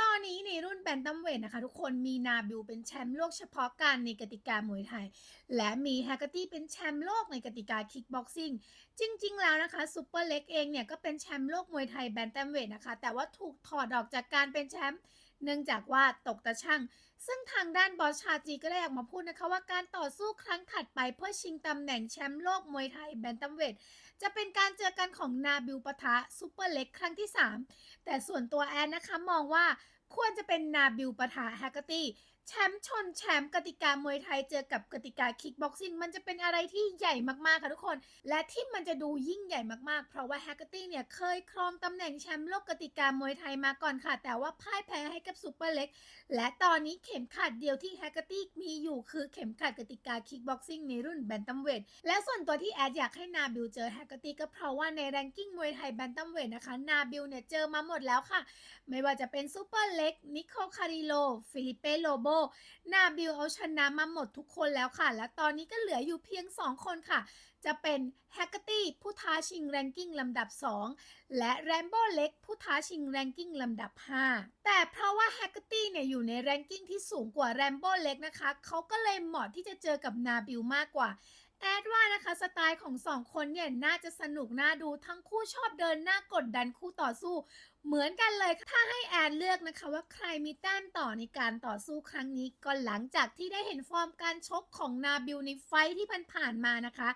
ตอนนี้ในรุ่นแบนตัมเวทนะคะ ทุกคนมีนาบิวเป็นแชมป์โลกเฉพาะการในกติกามวยไทย และมีแฮกเกอร์ตี้เป็นแชมป์โลกในกติกาคิกบ็อกซิ่งจริง ๆ แล้วนะคะซูเปอร์เล็กเองเนี่ยก็เป็นแชมป์โลกมวยไทยแบนตัมเวทนะคะ แต่ว่าถูกถอดออกจากการเป็นแชมป์ เนื่องจากว่าตกตะช่าง ซึ่งทางด้านบอสชาจีก็ได้ออกมาพูดนะคะว่าการต่อสู้ครั้งถัดไปเพื่อชิงตำแหน่งแชมป์โลกมวยไทยแบนตัมเวทจะเป็นการเจอกันของนาบิลปะทะซูเปอร์เล็กครั้งที่ 3 แต่ส่วนตัวแอนนะคะมองว่าควรจะเป็นนาบิลปะทะแฮกเกอร์ตี้ แชมป์ชนแชมป์กติกามวยไทยเจอกับกติกาคิกบ็อกซิ่งมันจะเป็นอะไรที่ใหญ่มากๆค่ะทุกคน และที่มันจะดูยิ่งใหญ่มากๆ เพราะว่าแฮกเกอร์ตี้เนี่ยเคยครองตำแหน่งแชมป์โลกกติกามวยไทยมาก่อนค่ะ แต่ว่าพ่ายแพ้ให้กับซูเปอร์เล็ก และตอนนี้เข็มขัดเดียวที่แฮกเกอร์ตี้มีอยู่คือเข็มขัดกติกาคิกบ็อกซิ่งในรุ่นแบนตัมเวทและส่วนตัวที่แอดอยากให้นาบิลเจอแฮกเกอร์ตี้ก็เพราะว่าในแรงกิ้งมวยไทยแบนตัมเวทนะคะนาบิลเนี่ยเจอมาหมดแล้วค่ะ ไม่ว่าจะเป็นซูเปอร์เล็กนิโคคาริโลฟิลิเปโลโบนาบิลเอาชนะมาหมดทุกคนแล้วค่ะ และตอนนี้ก็เหลืออยู่เพียง 2 คนค่ะ จะเป็นแฮกเกอร์ตี้ผู้ท้าชิงแรงกิ้งลำดับ 2 และแรมโบ้เล็กผู้ท้าชิงแรงกิ้งลำดับ 5 แต่เพราะว่าแฮกเกอร์ตี้เนี่ยอยู่ในแรงกิ้งที่สูงกว่าแรมโบ้เล็กนะคะ เขาก็เลยเหมาะที่จะเจอกับนาบิลมากกว่า แอดว่านะคะสไตล์ของสองคนเนี่ยน่าจะสนุกน่าดูทั้งคู่ชอบเดินหน้ากดดันคู่ต่อสู้ เหมือนกันเลยค่ะถ้าให้แอดเลือกนะคะ ว่าใครมีแต้มต่อในการต่อสู้ครั้งนี้ก็หลังจากที่ได้เห็นฟอร์มการชกของนาบิลในไฟท์ที่ผ่านๆมานะคะ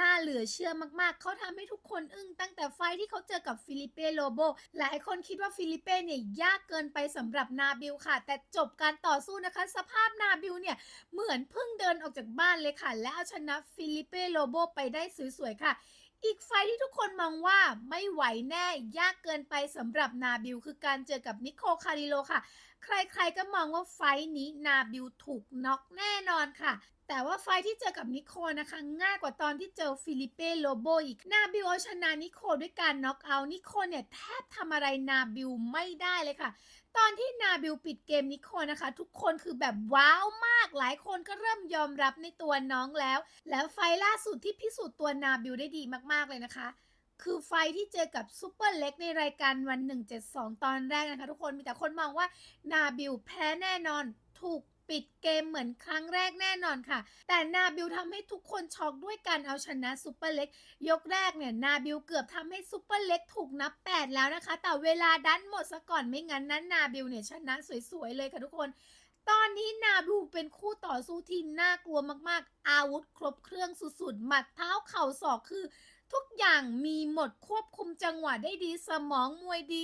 น่าเหลือเชื่อมากๆ เขาทำให้ทุกคนอึ้งตั้งแต่ไฟที่เขาเจอกับฟิลิเป้โลโบ หลายคนคิดว่าฟิลิเป้เนี่ยยากเกินไปสำหรับนาบิลค่ะ แต่จบการต่อสู้นะคะ สภาพนาบิลเนี่ย เหมือนเพิ่งเดินออกจากบ้านเลยค่ะ และเอาชนะฟิลิเป้โลโบไปได้สวยๆค่ะอีกไฟที่ทุกคนมองว่าไม่ไหวแน่ยากเกินไปสำหรับนาบิลคือการเจอกับนิโคคาริโลค่ะ ใครๆก็มองว่าไฟนี้นาบิลถูกน็อกแน่นอนค่ะ แต่ว่าไฟที่เจอกับนิโคนะคะ ง่ายกว่าตอนที่เจอฟิลิเป้โลโบอีก นาบิลเอาชนะนิโคด้วยการน็อกเอานิโคเนี่ยแทบทำอะไรนาบิลไม่ได้เลยค่ะ ตอนที่นาบิลปิดเกมนิโคนะคะ ทุกคนคือแบบว้าวมาก หลายคนก็เริ่มยอมรับในตัวน้องแล้ว แล้วไฟล์ล่าสุดที่พิสูจน์ตัวนาบิลได้ดีมากๆเลยนะคะ คือไฟที่เจอกับซูเปอร์เล็กในรายการวัน 172 ตอนแรกนะคะทุกคนมีแต่คนมองว่านาบิลแพ้แน่นอนถูกปิดเกมเหมือนครั้งแรกแน่นอนค่ะ แต่นาบิลทำให้ทุกคนช็อกด้วยการเอาชนะซูเปอร์เล็ก ยกแรกเนี่ยนาบิลเกือบทำให้ซูเปอร์เล็กถูกนับ 8 แล้วนะคะ แต่เวลาดันหมดซะก่อนไม่งั้นนั้นนาบิลเนี่ยชนะสวยๆเลยค่ะทุกคน ตอนนี้นาบิลเป็นคู่ต่อสู้ที่น่ากลัวมากๆ อาวุธครบเครื่องสุดๆ หมัดเท้าเข่าศอกคือ ทุกอย่างมีหมดควบคุมจังหวะได้ดีสมองมวยดี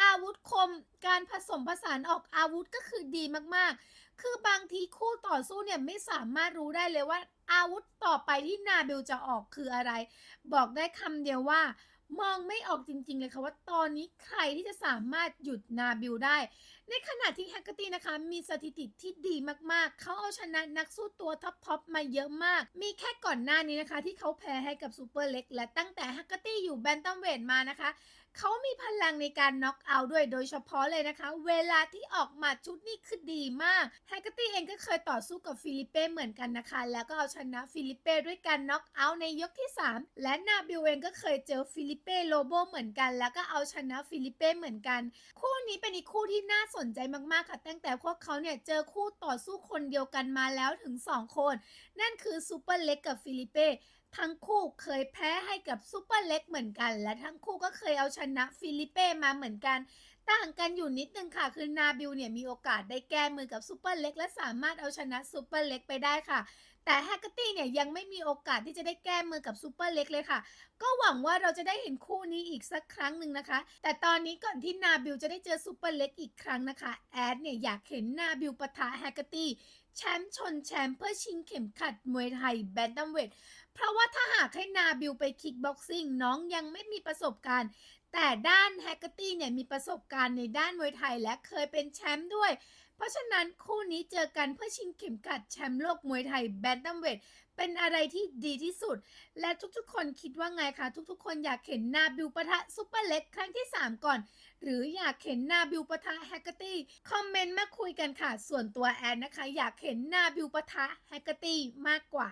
อาวุธคมการผสมผสานออกอาวุธก็คือดีมากๆ คือบางทีคู่ต่อสู้เนี่ยไม่สามารถรู้ได้เลยว่า อาวุธต่อไปที่นาบิลจะออกคืออะไร บอกได้คำเดียวว่า มองไม่ออกจริง ๆ เลยค่ะว่าตอนนี้ใครที่จะสามารถหยุดนาบิลได้ ในขณะที่แฮกเกอร์ตี้นะคะ มีสถิติที่ดีมากๆ เขาเอาชนะนักสู้ตัวท็อปๆมาเยอะมาก มีแค่ก่อนหน้านี้นะคะ ที่เขาแพ้ให้กับซูเปอร์เล็กและตั้งแต่แฮกเกอร์ตี้อยู่แบนตัมเวทมานะคะ เขามีพลังในการน็อกเอาท์ด้วยโดยเฉพาะเลยนะคะ เวลาที่ออกหมาชุดนี่คือดีมากแฮกเกอร์ตี้เองก็เคยต่อสู้กับฟิลิเป้เหมือนกันนะคะ แล้วก็เอาชนะฟิลิเป้ด้วยการน็อกเอาท์ในยกที่ 3 และนาบิลเองก็เคยเจอฟิลิเป้โลโบเหมือนกัน แล้วก็เอาชนะฟิลิเป้เหมือนกัน คู่นี้เป็นอีกคู่ที่น่าสนใจมากๆค่ะ ตั้งแต่พวกเขาเนี่ยเจอคู่ต่อสู้คนเดียวกันมาแล้วถึง 2 คน นั่นคือซูเปอร์เล็กกับฟิลิเป้ ทั้งคู่เคยแพ้ให้กับซูเปอร์เล็กเหมือนกัน และทั้งคู่ก็เคยเอาชนะฟิลิเป้มาเหมือนกัน ต่างกันอยู่นิดนึงค่ะ คือนาบิลเนี่ยมีโอกาสได้แก้มือกับซูเปอร์เล็กและสามารถเอาชนะซูเปอร์เล็กไปได้ค่ะ แต่แฮกเกอร์ตี้เนี่ยยังไม่มีโอกาสที่จะได้แก้มือกับซูเปอร์เล็กเลยค่ะ ก็หวังว่าเราจะได้เห็นคู่นี้อีกสักครั้งหนึ่งนะคะ แต่ตอนนี้ก่อนที่นาบิลจะได้เจอซูเปอร์เล็กอีกครั้งนะคะ แอดเนี่ยอยากเห็นนาบิลปะทะแฮกเกอร์ตี้แชมป์ชนแชมป์เพื่อชิงเข็มขัดมวยไทยแบนตัมเวท เพราะว่าถ้าหากให้นาบิลไปคิกบ็อกซิ่งน้องยังไม่มีประสบการณ์ แต่ด้านแฮกเกอร์ตี้เนี่ยมีประสบการณ์ในด้านมวยไทยและเคยเป็นแชมป์ด้วย เพราะฉะนั้นคู่นี้เจอกันเพื่อชิงเข็มกัดแชมป์โลกมวยไทยแบนตัมเวทเป็นอะไรที่ดีที่สุด และทุกๆ คนคิดว่าไงคะ ทุกๆ คนอยากเห็นนาบิวปะทะซุปเปอร์เล็กครั้งที่ 3 ก่อน หรืออยากเห็นนาบิวปะทะแฮกเกอร์ตี้คอมเมนต์มาคุยกันค่ะ ส่วนตัวแอนนะคะ อยากเห็นนาบิวปะทะแฮกเกอร์ตี้มากกว่า